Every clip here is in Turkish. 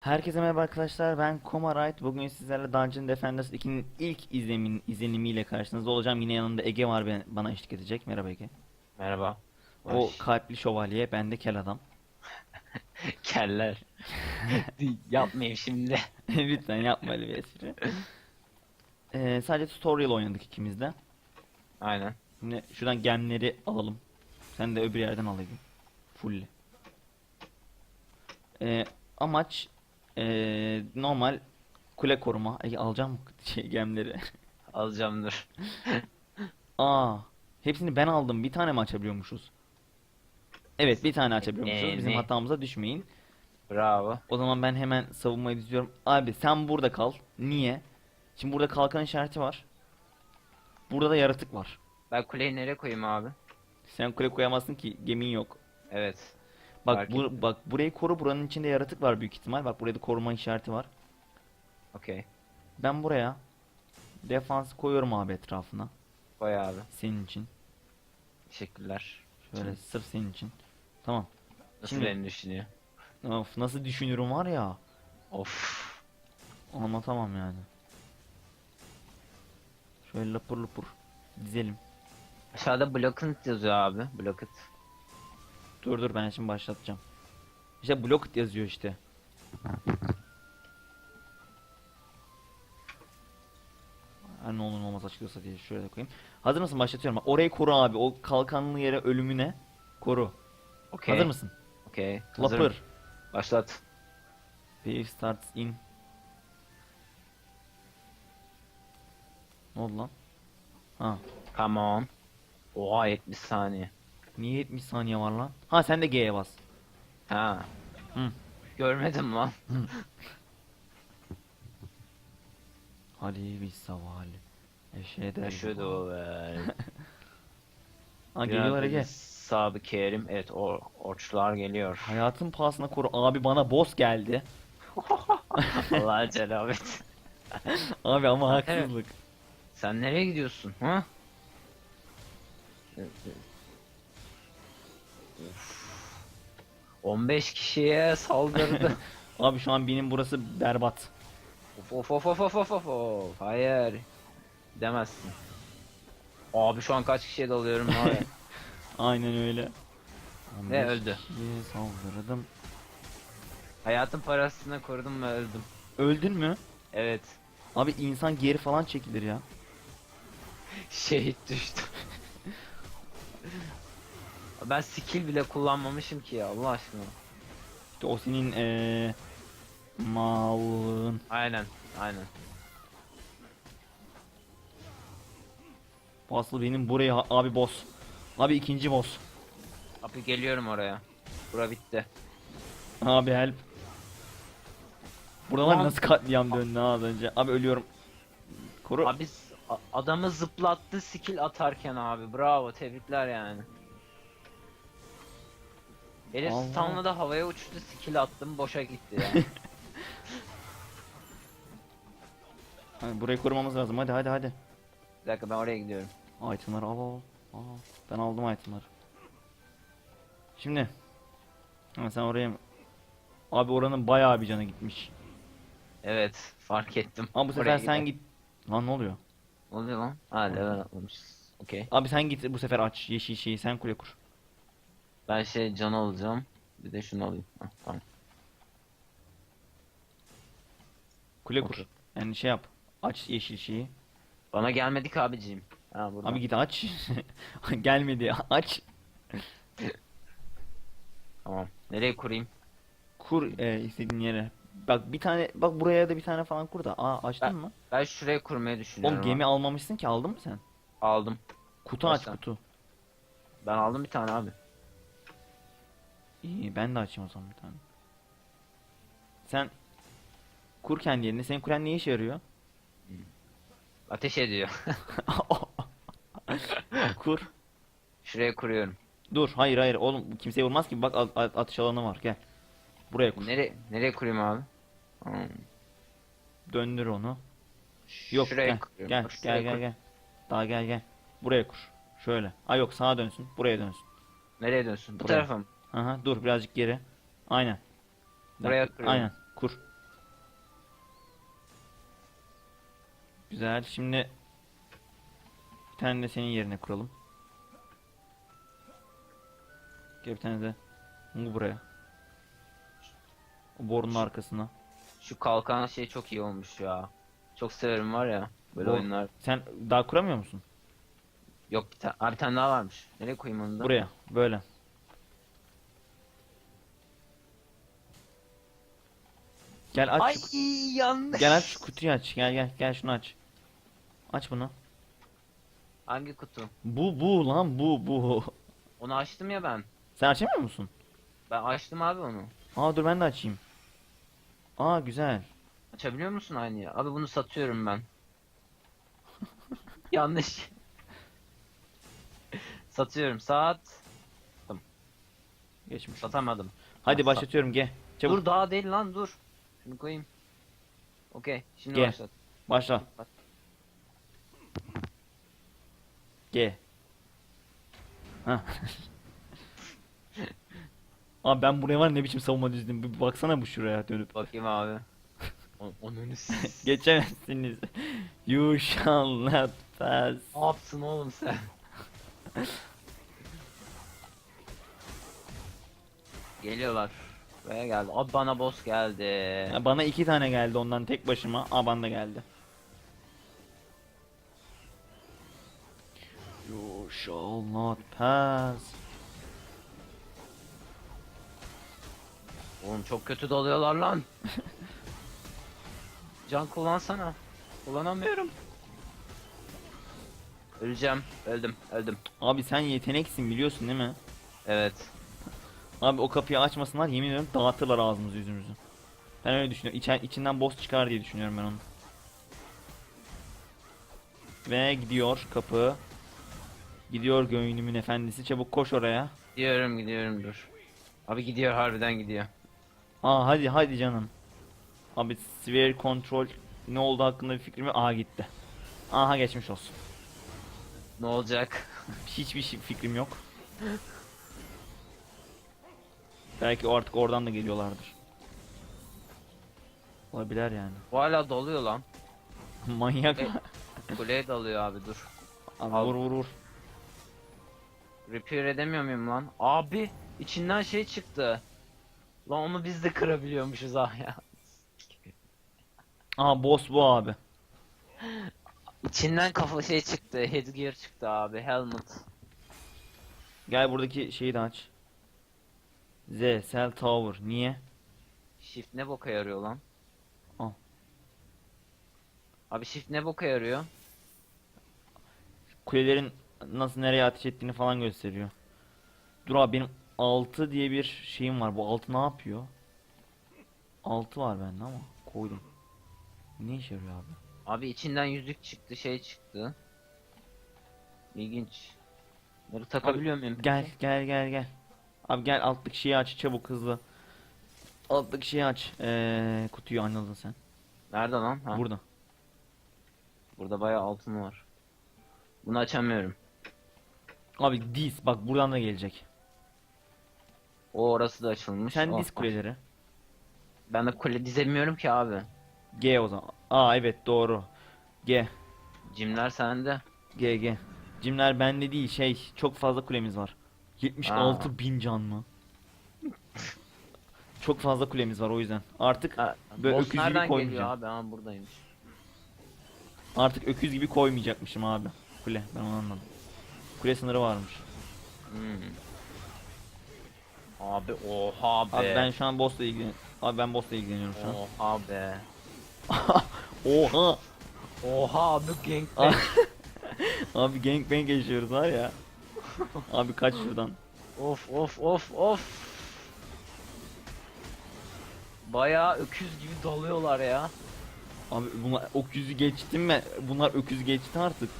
Herkese merhaba arkadaşlar ben Komarite bugün sizlerle Dungeon Defenders 2'nin ilk izlemin, izlenimiyle karşınızda olacağım yine yanımda Ege var ben- bana eşlik edecek merhaba Ege Merhaba. o Hoş. kalpli şövalye ben de kel adam Keller. Yapmayayım şimdi. lütfen yapma öyle bir espri Ee, sadece tutorial oynadık ikimiz de Aynen. şimdi şuradan gemleri alalım sen de öbür yerden alayım full Ee, amaç ee, normal kule koruma Ege alacağım mı şey gemleri Alacağım dur. Aa, hepsini ben aldım. Bir tane mi açabiliyormuşuz? Evet, bir tane açabiliyormuşuz. Ee, Bizim ne? hatamıza düşmeyin. Bravo. O zaman ben hemen savunmayı düzüyorum. Abi sen burada kal. Niye? Şimdi burada kalkan işareti var. Burada da yaratık var. Ben kuleyi nereye koyayım abi? Sen kule koyamazsın ki gemin yok. Evet. Bak Fark bu, ettim. bak burayı koru. Buranın içinde yaratık var büyük ihtimal. Bak burada da koruma işareti var. Okey. Ben buraya defans koyuyorum abi etrafına. Koy abi. Senin için. Teşekkürler. Şöyle sırf senin için. Tamam. Nasıl Şimdi- beni düşünüyor? Of nasıl düşünürüm var ya. Of. Anlatamam yani. Şöyle lapur lapur dizelim. Aşağıda Blockant yazıyor abi. Blockant. Dur dur ben şimdi başlatacağım. İşte block yazıyor işte. Her ne olur ne olmaz açıklıyorsa diye şöyle koyayım. Hazır mısın? Başlatıyorum. Orayı koru abi. O kalkanlı yere ölümüne koru. Okey. Hazır mısın? Hazırım. Lapır. Başlat. Wave starts in. Ne oldu lan? Ha. Come on. Oha 70 saniye. Niye 70 saniye var lan? Ha sen de G'ye bas. Ha. Hı. Görmedim lan. Hadi bir savali. Eşede. Şurada o be. Ha geliyorlar Ege. Sabi Kerim. Evet o orçlar geliyor. Hayatın pahasına koru. Abi bana boss geldi. Allah cenabet. Abi ama haksızlık. Sen nereye gidiyorsun? Ha? Of. 15 kişiye saldırdı. Abi şu an benim burası berbat. of of of of of of of. Hayır. Demezsin. Abi şu an kaç kişiye dalıyorum abi. Aynen öyle. Ve öldü. kişiye saldırdım. Hayatın parasını korudum ve öldüm. Öldün mü? Evet. Abi insan geri falan çekilir ya. Şehit düştü. Ben skill bile kullanmamışım ki ya Allah aşkına. İşte o senin eee malın. Aynen, aynen. Bu asıl benim buraya abi boss. Abi ikinci boss. Abi geliyorum oraya. Bura bitti. Abi help. Buralar Lan- nasıl katliam döndü az önce. Abi ölüyorum. Koru. Abi s- a- adamı zıplattı skill atarken abi. Bravo, tebrikler yani. Herif Allah. stunla da havaya uçtu skill attım boşa gitti ya. Hani burayı korumamız lazım. Hadi hadi hadi. Bir dakika ben oraya gidiyorum. Itemları al al. al. Ben aldım itemları. Şimdi. Ha, sen oraya mı? Abi oranın bayağı bir canı gitmiş. Evet fark ettim. Ama bu sefer Oraya sen gidelim. git. Lan ne oluyor? Ne oluyor lan? Ha level atlamışız. Okey. Abi sen git bu sefer aç yeşil şeyi sen kule kur. Ben şey can alacağım. Bir de şunu alayım. Hah, tamam. Kule kur. Okey. Yani şey yap. Aç yeşil şeyi. Bana gelmedik abiciğim. Ha burada. Abi git aç. Gelmedi aç. Tamam. Nereye kurayım? Kur e, istediğin yere. Bak bir tane bak buraya da bir tane falan kur da. Aa açtın mı? Ben şuraya kurmayı düşünüyorum. Oğlum gemi almamışsın ki aldın mı sen? aldım. Kutu aç kutu. Ben aldım bir tane abi. İyi ben de açayım o zaman bir tane. Sen kur kendi yerine. Senin kuren ne işe yarıyor? Ateş ediyor. kur. Şuraya kuruyorum. Dur hayır hayır oğlum kimseye vurmaz ki bak at- at- atış alanı var gel. Buraya kur. Nereye nereye kurayım abi? Hmm. Döndür onu. Yok Şuraya gel kuruyorum. gel gel gel kur- gel. Daha gel gel. Buraya kur. Şöyle. Aa yok sağa dönsün. Buraya dönsün. Nereye dönsün? Bu Buraya. tarafa mı? Aha dur birazcık geri. Aynen. Buraya Bak, kuruyorum. Aynen kur. Güzel şimdi bir tane de senin yerine kuralım. Gel bir tane de bu buraya. O borunun arkasına. Şu kalkan şey çok iyi olmuş ya. Çok severim var ya böyle Bu- oyunlar. Sen daha kuramıyor musun? Yok bir tane, bir tane daha varmış. Nereye koyayım onu da? Buraya böyle. Gel aç. Ay şu- yanlış. Gel aç şu kutuyu aç. Gel gel gel şunu aç. Aç bunu. Hangi kutu? Bu bu lan bu bu. Onu açtım ya ben. Sen açamıyor musun? Ben açtım abi onu. Aa dur ben de açayım. Aa güzel. Açabiliyor musun aynı ya? Abi bunu satıyorum ben. Yanlış. satıyorum. Sat. Geçmiş. Satamadım. Hadi başlatıyorum gel. Çabuk Dur daha değil lan dur. Şunu koyayım. Okey. Şimdi Gel. başlat. başla. G. Ha. Abi ben buraya var ne biçim savunma düzdüm. Bir baksana bu şuraya dönüp. Bakayım abi. Onun üstü. Geçemezsiniz. You shall not pass. ne yapsın oğlum sen? Geliyorlar. Buraya geldi. Abi bana boss geldi. Ya bana iki tane geldi ondan tek başıma. Aa bana da geldi. You shall not pass. Oğlum çok kötü dalıyorlar lan. Can kullansana. Kullanamıyorum. Öleceğim. Öldüm. Öldüm. Abi sen yeteneksin biliyorsun değil mi? Evet. Abi o kapıyı açmasınlar yemin ediyorum dağıtırlar ağzımızı yüzümüzü. Ben öyle düşünüyorum. İçen, içinden boss çıkar diye düşünüyorum ben onu. Ve gidiyor kapı. Gidiyor göğünümün efendisi. Çabuk koş oraya. Gidiyorum gidiyorum dur. Abi gidiyor harbiden gidiyor. Aa hadi hadi canım. Abi sphere control ne oldu hakkında bir fikrim yok. Aha gitti. Aha geçmiş olsun. Ne olacak? Hiçbir şey, fikrim yok. Belki artık oradan da geliyorlardır. Olabilir yani. Bu hala doluyor lan. Manyak. E- Kuleye dalıyor abi dur. Abi Al. vur vur vur. Repair edemiyor muyum lan? Abi içinden şey çıktı. Lan onu biz de kırabiliyormuşuz ah ya. Aa boss bu abi. İçinden kafa şey çıktı. Headgear çıktı abi. Helmet. Gel buradaki şeyi de aç. Z, Cell Tower. Niye? Shift ne boka yarıyor lan? Al. Abi shift ne boka yarıyor? Kulelerin nasıl nereye ateş ettiğini falan gösteriyor. Dur abi benim 6 diye bir şeyim var. Bu 6 ne yapıyor? 6 var bende ama koydum. Ne işe yarıyor abi? Abi içinden yüzük çıktı, şey çıktı. İlginç. Bunları takabiliyor muyum? Gel gel gel gel. Abi gel alttaki şeyi aç çabuk hızlı. Alttaki şeyi aç. Ee, kutuyu anladın sen. Nerede lan? Ha, Burada. Burada bayağı altın var. Bunu açamıyorum. Abi diz bak buradan da gelecek. O orası da açılmış. Sen Oh, diz kuleleri. Ben de kule dizemiyorum ki abi. G o zaman. Aa evet doğru. G. Cimler sende. G G. Cimler bende değil şey çok fazla kulemiz var. 76 bin can mı? çok fazla kulemiz var o yüzden. Artık Ha, Böyle boss öküz gibi nereden geliyor koymayacağım. abi? Ha buradaymış. artık öküz gibi koymayacakmışım abi. Kule ben onu anladım. Kule sınırı varmış. Hmm. Abi oha be. Abi ben şu an boss'la ilgilen Abi ben boss'la ilgileniyorum şu an. Oha be. Oha! Oha abi gangbang. Abi gangbang yaşıyoruz var ya. Abi kaç şuradan. of of of of. Bayağı öküz gibi dalıyorlar ya. Abi bunlar öküzü geçti mi? Bunlar öküz geçti artık.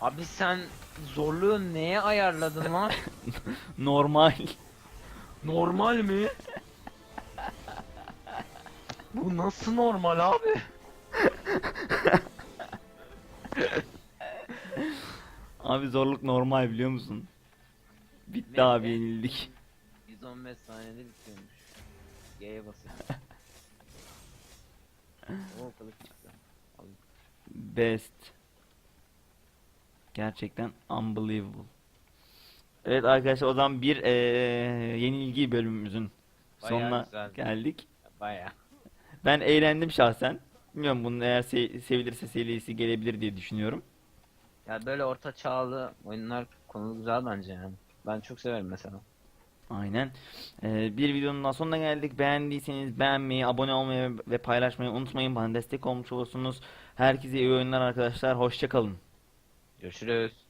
Abi sen zorluğu neye ayarladın lan? Normal. normal mi? Bu nasıl normal abi? Abi zorluk normal biliyor musun? Bitti Ne- abi yenildik. 115 saniyede bitiyormuş. G'ye basın. Oo kılıç çıktı. best. Gerçekten unbelievable. Evet arkadaşlar o zaman bir eee yenilgi bölümümüzün Bayağı sonuna güzeldi. geldik. Baya. Ben eğlendim şahsen. Bilmiyorum bunun eğer se- sevilirse serisi gelebilir diye düşünüyorum. Ya böyle orta çağlı oyunlar konu güzel bence yani. Ben çok severim mesela. Aynen. Ee, bir videonun daha sonuna geldik. Beğendiyseniz beğenmeyi, abone olmayı ve paylaşmayı unutmayın. Bana destek olmuş olursunuz. Herkese iyi oyunlar arkadaşlar. Hoşça kalın. Görüşürüz.